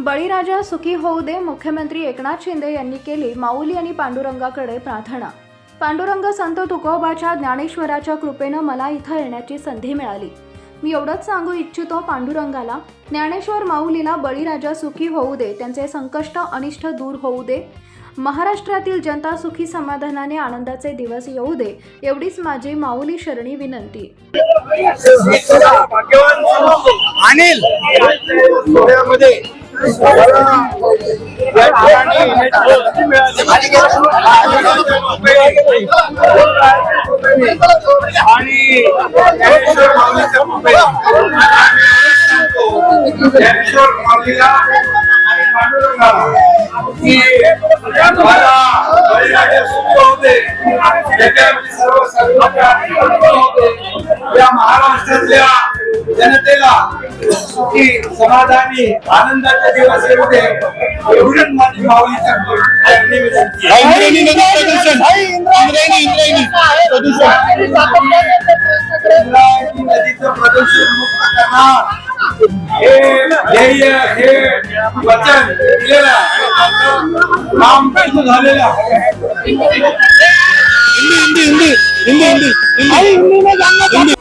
बळीराजा सुखी होऊ दे मुख्यमंत्री एकनाथ शिंदे यांनी केली माऊली आणि पांडुरंगाकडे प्रार्थना. पांडुरंग संत तुकोबाच्या ज्ञानेश्वराच्या कृपेनं मला इथं येण्याची संधी मिळाली. मी एवढंच सांगू इच्छितो पांडुरंगाला ज्ञानेश्वर माऊलीला बळीराजा सुखी होऊ दे त्यांचे संकष्ट अनिष्ट दूर होऊ दे महाराष्ट्रातील जनता सुखी समाधानाने आनंदाचे दिवस येऊ दे एवढीच माझी माऊली शरणी विनंती. अनिल आणि ज्ञानेश्वर माऊलीच्या ज्ञानेश्वर माऊलीला आणि पांडुरंगाला होते त्याच्यामध्ये सर्व सर्व होते या महाराष्ट्रातल्या जनतेला सुखी समाधानी आनंदाचे दिवस येऊ दे एवढीच माझी आहे. इंद्रायणी प्रदूषण नदीचं प्रदूषण मुक्त करणार हे ध्येय हे वचन दिलेलं काम झालेलं आहे हिंदी हिंदी हिंदी हिंदी हिंदी हिंदी हिंदी